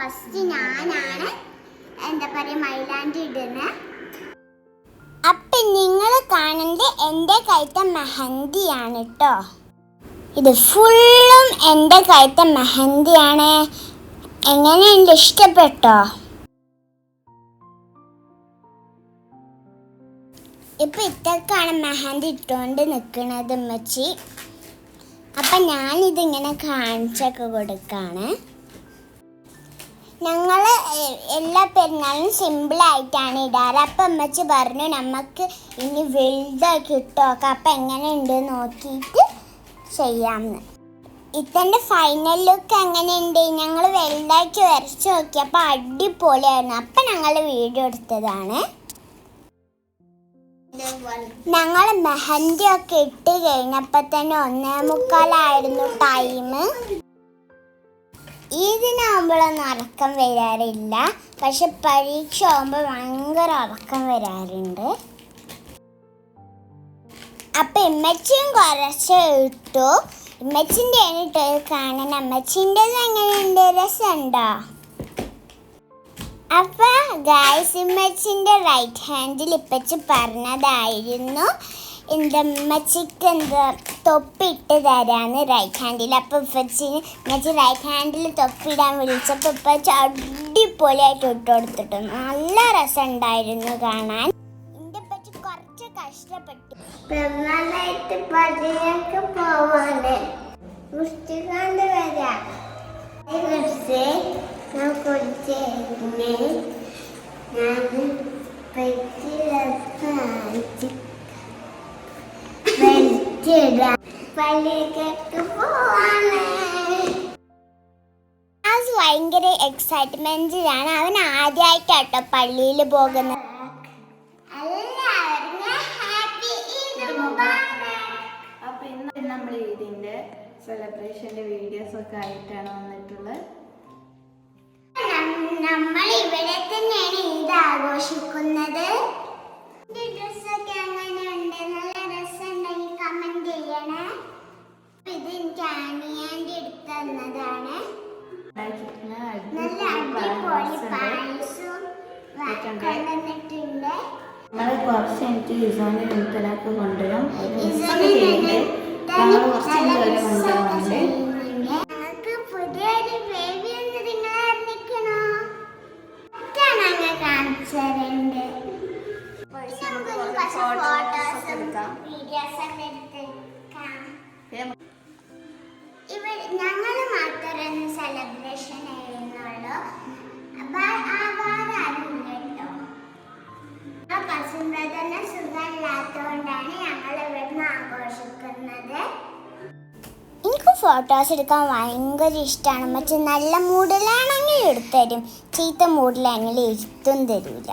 First ഞാനാണ് എന്താ പറയുക മൈലാൻഡ് ഇടുന്നത് അപ്പൊ നിങ്ങൾ കാണുന്നത് എന്റെ കൈത്ത മെഹന്തിയാണ് കേട്ടോ ഇത് ഫുള്ളും എന്റെ കൈത്ത മെഹന്തിയാണ്. എങ്ങനെയുണ്ട്? ഇഷ്ടപ്പെട്ടോ? ഇപ്പം ഇത്രക്കാണ് മെഹന്തി ഇട്ടുകൊണ്ട് നിൽക്കുന്നത് ഉമ്മച്ചി. അപ്പം ഞാനിതിങ്ങനെ കാണിച്ചൊക്കെ കൊടുക്കാണ്. ഞങ്ങൾ എല്ലാ പെരുന്നാളും സിമ്പിളായിട്ടാണ് ഇടാറ്. അപ്പം അമ്മച്ചി പറഞ്ഞു നമുക്ക് ഇനി വലുതാക്കി ഇട്ടോക്കാം അപ്പം എങ്ങനെയുണ്ട് നോക്കിയിട്ട് ചെയ്യാമെന്ന് ഇത്തന്റെ ഫൈനൽ ലുക്ക് എങ്ങനെയുണ്ട്? ഞങ്ങൾ വലുതാക്കി വരച്ച് നോക്കി. നോക്കിയപ്പോൾ അടിപൊളിയായിരുന്നു. അപ്പം ഞങ്ങൾ വീഡിയോ എടുത്തതാണ്. ഞങ്ങൾ മെഹന്തി ഒക്കെ ഇട്ട് കഴിഞ്ഞപ്പോൾ തന്നെ ഒന്നേ മുക്കാലായിരുന്നു ടൈം ഇതിനാകുമ്പോഴൊന്നും ഉറക്കം വരാറില്ല. പക്ഷെ പരീക്ഷ ആകുമ്പോൾ ഭയങ്കര ഉറക്കം വരാറുണ്ട്. അപ്പൊ ഇമ്മച്ചിയും കുറച്ച് ഇട്ടു. ഇമ്മച്ചിന്റെ ഇട്ട് കാണാൻ അമ്മച്ചിന്റെ എങ്ങനെയുണ്ട്? രസമുണ്ടോ? അപ്പൊ ഗായ്സ് ഇമ്മച്ചിന്റെ റൈറ്റ് ഹാൻഡിൽ ഇപ്പച്ച് പറഞ്ഞതായിരുന്നു. എന്താ ഉമ്മച്ചിക്ക് എന്താ തൊപ്പിട്ട് തരാന്ന് റൈറ്റ് ഹാൻഡിൽ അപ്പൊ ഉപ്പച്ചിന് ഉമ്മച്ചി റൈറ്റ് ഹാൻഡിൽ തൊപ്പിടാൻ വിളിച്ചപ്പോൾ ഇപ്പച്ചി അടിപൊളിയായിട്ട് ഇട്ട് കൊടുത്തിട്ടു. നല്ല രസമുണ്ടായിരുന്നു കാണാൻ. എന്റെ ഇപ്പച്ചി കുറച്ച് കഷ്ടപ്പെട്ടു. പെരുന്നാളായിട്ട് പോവാണ്. ഞാൻ ഭയങ്കര എക്സൈറ്റ്മെന്റിലാണ് അവൻ ആദ്യമായിട്ടാട്ടോ പള്ളിയിൽ പോകുന്നത്. അപ്പൊ ഇന്ന് നമ്മൾ ഇതിന്റെ സെലിബ്രേഷന്റെ വീഡിയോസ് ഒക്കെ ആയിട്ടാണ് വന്നിട്ടുള്ളത്. നമ്മൾ ഇവിടെ തന്നെയാണ് ഇത് ആഘോഷിക്കുന്നത്. നമ്മൾ കുറച്ച് എനിക്ക് ഇസോനെ വീട്ടിലേക്ക് കൊണ്ടുവരും. കുറച്ച് കൊണ്ടുവരുന്നുണ്ട് ഞങ്ങൾ മാത്രം സെലിബ്രേഷൻ എനിക്ക് ഫോട്ടോസ് എടുക്കാൻ ഭയങ്കര ഇഷ്ടമാണ് പക്ഷെ നല്ല മൂഡിലാണെങ്കിൽ എടുത്തരും ചീത്ത മൂഡിലാണെങ്കിൽ എഴുത്തും തരൂല.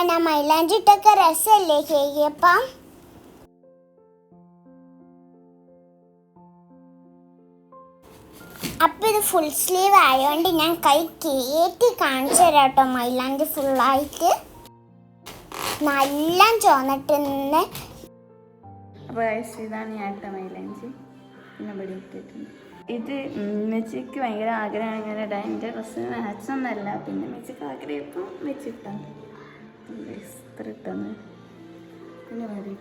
ഞാൻ മൈലാഞ്ചിട്ടൊക്കെ രസമല്ലേ കേക്കിയപ്പം അപ്പം ഇത് ഫുൾ സ്ലീവ് ആയതുകൊണ്ട് ഞാൻ കൈ കയറ്റി കാണിച്ചു തരാം കേട്ടോ മൈലാഞ്ചി ഫുള്ളായിട്ട് നല്ല ചോന്നിട്ട് നിന്ന് ഇതാണ് ഞാൻ മൈലഞ്ചി. പിന്നെ ഇവിടെ ഇട്ടിട്ടുണ്ട്. ഇത് മെച്ചിക്ക് ഭയങ്കര ആഗ്രഹമാണ്. ഇങ്ങനെ ഇടാൻ എന്റെ ഡ്രസ്സിന് പിന്നെ മെച്ചിക്ക് ആഗ്രഹിപ്പം വെച്ചിട്ടാണ് ഇത്ര ഇട്ടെന്ന് പിന്നെ മതി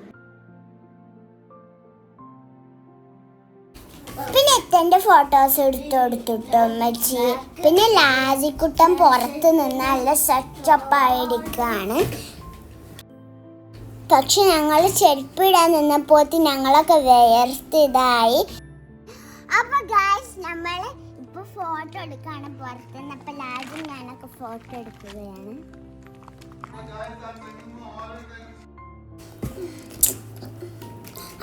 പിന്നെ ഫോട്ടോസ് എടുത്ത് കൊടുത്തിട്ടു അമ്മച്ചി പിന്നെ ലാജിക്കുട്ടൻ പുറത്ത് നിന്ന് നല്ല സെറ്റപ്പായിരിക്കുകയാണ് പക്ഷെ ഞങ്ങൾ ചെരുപ്പിടാൻ നിന്നപ്പോ ഞങ്ങളൊക്കെ വേർത്ത് ഇതായി. അപ്പൊ ഗായ്സ് നമ്മൾ ഇപ്പൊ ഫോട്ടോ എടുക്കാണ് പുറത്തുനിന്ന്. അപ്പൊ ലാജും ഞാനൊക്കെ ഫോട്ടോ എടുക്കുകയാണ്.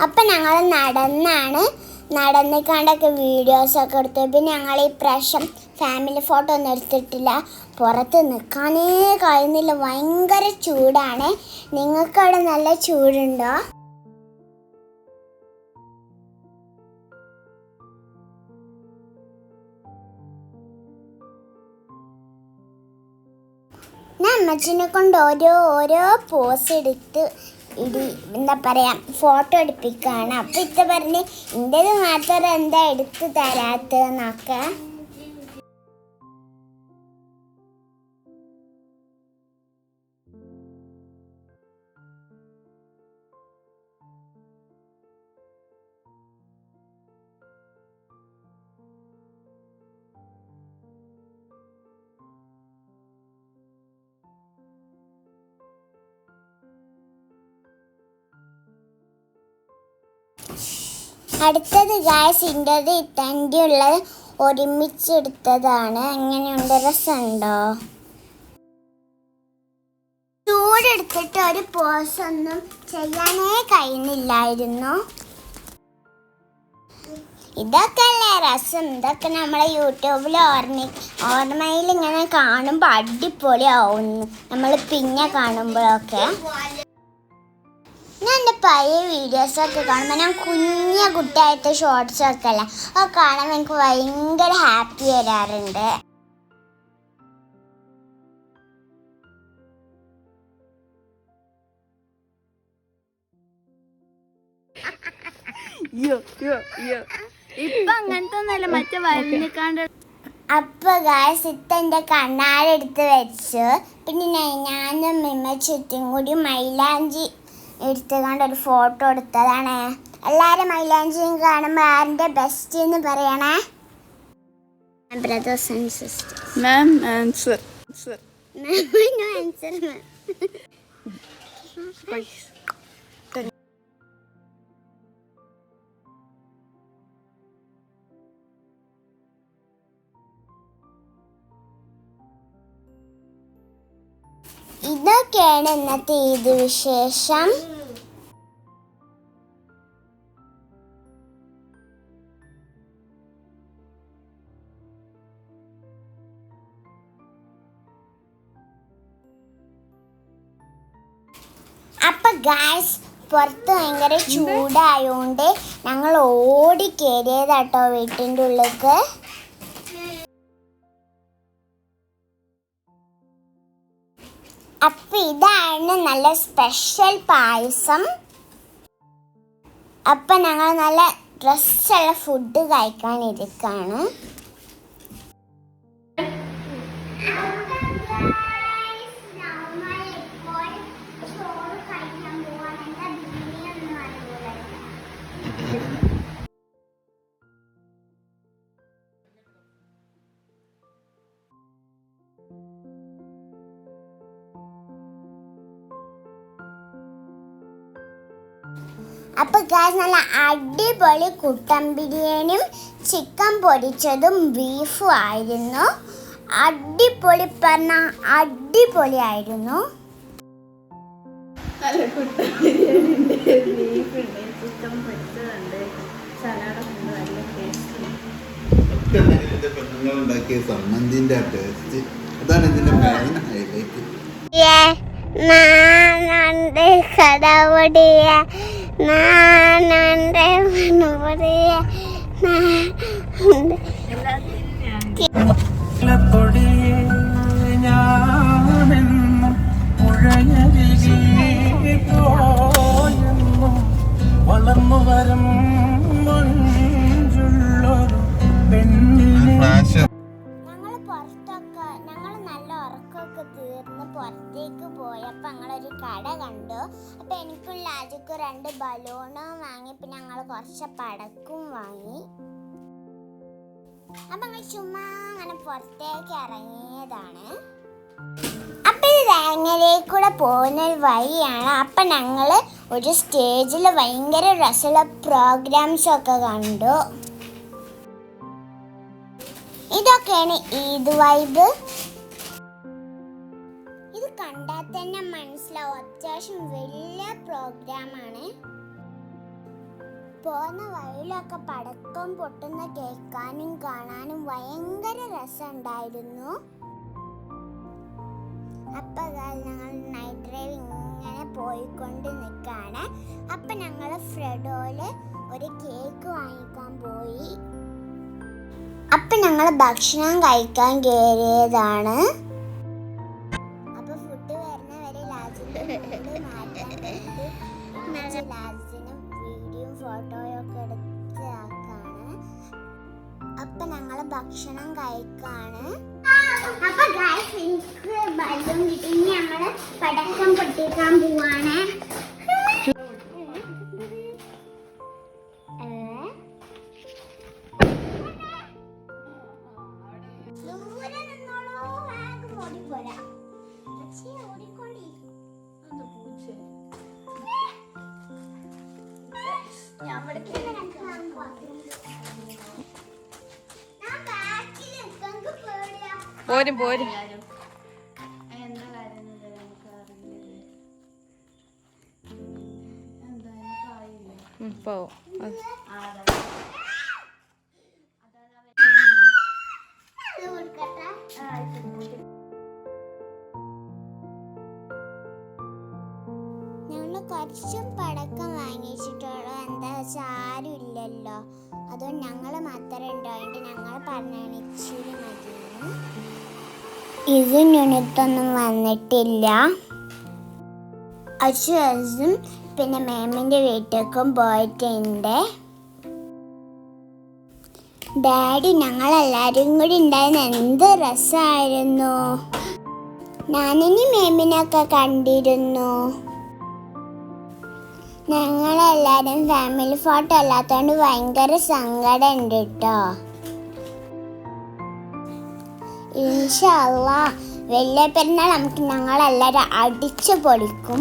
അപ്പൊ ഞങ്ങൾ നടന്നാണ്. നടന്നിക്കാണ്ടൊക്കെ വീഡിയോസൊക്കെ എടുത്തു. പിന്നെ ഞങ്ങൾ ഈ പ്രാവശ്യം ഫാമിലി ഫോട്ടോ ഒന്നും എടുത്തിട്ടില്ല. പുറത്ത് നിൽക്കാനേ കഴിയുന്നില്ല. ഭയങ്കര ചൂടാണ്. നിങ്ങൾക്കവിടെ നല്ല ചൂടുണ്ടോ? ഞാൻ അമ്മച്ചിനെ കൊണ്ട് ഓരോ ഓരോ പോസ് എടുത്ത് ഇടി എന്താ പറയാ ഫോട്ടോ എടുപ്പിക്കാണ് അപ്പൊ ഇത്ത പറഞ്ഞ് ഇന്റേത് മാത്രം എന്താ എടുത്തു തരാത്തെന്നൊക്കെ അടുത്തത് ഗായ്സ് ഇന്റത് ഇത്തന്റെ ഉള്ളത് ഒരുമിച്ചെടുത്തതാണ്. എങ്ങനെയുണ്ട്? രസമുണ്ടോ? ചൂടെടുത്തിട്ട് ഒരു പോസ് ഒന്നും ചെയ്യാനേ കഴിയുന്നില്ലായിരുന്നു ഇതൊക്കെ അല്ലേ രസം? ഇതൊക്കെ നമ്മളെ യൂട്യൂബിൽ ഓർമ്മ ഓർമ്മയിൽ ഇങ്ങനെ കാണുമ്പോൾ അടിപൊളിയാവുന്നു നമ്മൾ പിന്നെ കാണുമ്പോഴൊക്കെ. ഞാൻ എന്റെ പഴയ വീഡിയോസൊക്കെ കാണുമ്പോൾ ഞാൻ കുഞ്ഞ കുട്ടിയായിട്ട് ഷോർട്സൊക്കെ അല്ല അത് കാണാൻ എനിക്ക് ഭയങ്കര ഹാപ്പി വരാറുണ്ട്. ഇപ്പൊ അങ്ങനത്തെ ഒന്നല്ല മറ്റേ വരഞ്ഞിക്കാണ്ട് അപ്പൊ ഗായ്സ് ഇത്തന്റെ എന്റെ കണ്ണാടെടുത്ത് വെച്ചു. പിന്നെ ഞാനും മിമ്മ ചുറ്റും കൂടി മൈലാഞ്ചി എടുത്തുകൊണ്ട് ഒരു ഫോട്ടോ എടുത്തതാണ്. എല്ലാവരും മൈലാഞ്ചിയും കാണുമ്പോൾ ആരുടെ ബെസ്റ്റ് എന്ന് പറയണേ? Brothers and sisters ma'am answer ma'am answer ma'am. ഇതൊക്കെയാണ് ഇന്നത്തെ ഈദ് വിശേഷം. അപ്പൊ ഗായ്സ് പുറത്ത് ഭയങ്കര ചൂടായോണ്ട് ഞങ്ങൾ ഓടി കയറിയതാട്ടോ വീട്ടിന്റെ ഉള്ളിലേക്ക്. നല്ല സ്പെഷ്യൽ പായസം. അപ്പൊ ഞങ്ങൾ നല്ല ഡ്രസ്സുള്ള ഫുഡ് കഴിക്കാൻ ഇരിക്കാണ് അപ്പൊ ഗായ്സ് നല്ല അടിപൊളി കുട്ടൻ ബിരിയാണിയും ചിക്കൻ പൊരിച്ചതും ബീഫും ആയിരുന്നു. അടിപൊളി പറഞ്ഞ അടിപൊളിയായിരുന്നു നല്ല കുട്ട ബിരിയാണി ഉണ്ട് ചിക്കൻ പൊരിച്ചതുണ്ട്. നല്ല ടേസ്റ്റ് സമ്മന്തിന്റെ ടേസ്റ്റ് അതാണ് ഇതിന്റെ മെയിൻ ഹൈലൈറ്റ് நான் நன்றி பண்ணுவது நான் രണ്ട് ബലൂണും വാങ്ങി പിന്നെ ഞങ്ങൾ കുറച്ച് പടക്കും വാങ്ങി. അപ്പം ഞങ്ങൾ ചുമ്മാ അങ്ങനെ പുറത്തേക്ക് ഇറങ്ങിയതാണ്. അപ്പം ഇത് തേങ്ങയിലേക്കൂടെ പോകുന്ന ഒരു വഴിയാണ്. അപ്പം ഞങ്ങൾ ഒരു സ്റ്റേജിൽ ഭയങ്കര രസമുള്ള പ്രോഗ്രാംസ് ഒക്കെ കണ്ടു. ഇതൊക്കെയാണ് ഈദ് വൈബ്. അത്യാവശ്യം വലിയ പ്രോഗ്രാമാണ് പോകുന്ന വഴിയിലൊക്കെ പടക്കം പൊട്ടുന്ന കേൾക്കാനും കാണാനും ഭയങ്കര രസമുണ്ടായിരുന്നു. അപ്പൊ ദാ ഞങ്ങൾ നൈറ്റ് ഡ്രൈവ് ഇങ്ങനെ പോയിക്കൊണ്ട് നിൽക്കുകയാണ്. അപ്പൊ ഞങ്ങൾ ഫ്രെഡോയിൽ ഒരു കേക്ക് വാങ്ങിക്കാൻ പോയി. അപ്പൊ ഞങ്ങൾ ഭക്ഷണം കഴിക്കാൻ കയറിയതാണ്. വീഡിയോയും ഫോട്ടോയും ഒക്കെ എടുത്ത് ആക്കാണ്. അപ്പൊ ഞങ്ങൾ ഭക്ഷണം കഴിക്കാണ്. അപ്പൊ ഗൈസ് എനിക്ക് ബലൂൺ കിട്ടി നമ്മൾ പടക്കം പൊട്ടിക്കാൻ പോവാണ്. എനിക്കറിയില്ല പോരും. പോവും. അത് കൊടുക്കട്ടെ കുറച്ചും പടക്കം വാങ്ങിച്ചിട്ടുള്ളൂ. എന്താ വെച്ചാൽ ആരും ഇല്ലല്ലോ. അതുകൊണ്ട് ഞങ്ങൾ മാത്രമേ ഉണ്ടായിട്ട് ഞങ്ങൾ പറഞ്ഞാണ് ഇച്ചിരി മതിയെന്ന് ഇത് നുണത്തൊന്നും വന്നിട്ടില്ല. അച്ഛനും പിന്നെ മേമിന്റെ വീട്ടിലേക്കും പോയിട്ടുണ്ട്. ഡാഡി ഞങ്ങളെല്ലാവരും കൂടി ഉണ്ടായിരുന്ന എന്ത് രസമായിരുന്നു ഞാനിനി മേമിനൊക്കെ കണ്ടിരുന്നു. ഞങ്ങളെല്ലാവരും ഫാമിലി ഫോട്ടോ അല്ലാത്തതുകൊണ്ട് ഭയങ്കര സങ്കടം ഉണ്ട് കേട്ടോ ഇൻഷല്ല വലിയ പെരുന്നാൾ നമുക്ക് ഞങ്ങളെല്ലാവരും അടിച്ചു പൊളിക്കും.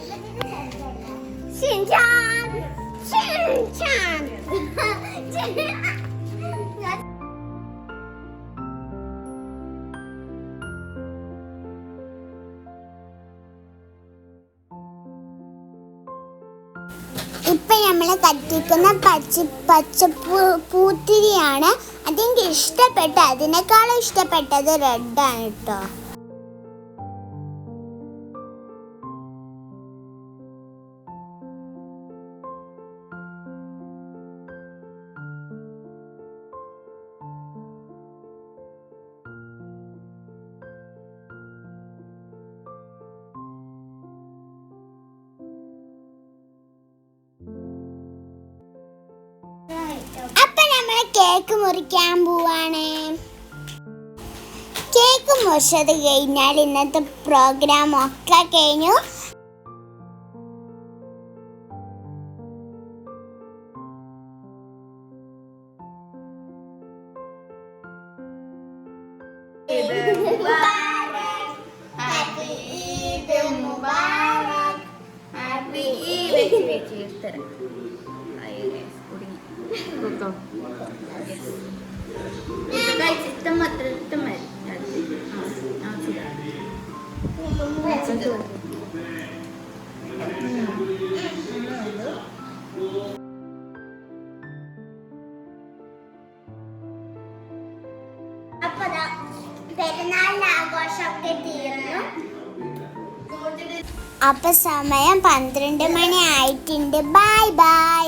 പോകുന്നത് ഷിൻചാൻ ഷിൻചാൻ ഇപ്പൊ നമ്മൾ കത്തിക്കുന്ന പച്ച പച്ച പൂത്തിരിയാണ്. അതെനിക്ക് ഇഷ്ടപ്പെട്ട. അതിനേക്കാളും ഇഷ്ടപ്പെട്ടത് റെഡാണ് കേട്ടോ കേക്ക് മുറിക്കാൻ പോവാണ്. കേക്ക് മുറിച്ചത് കഴിഞ്ഞാൽ ഇന്നത്തെ പ്രോഗ്രാം ഒക്കെ കഴിഞ്ഞു. അപ്പൊ സമയം പന്ത്രണ്ട് മണി ആയിട്ടുണ്ട്. Bye bye.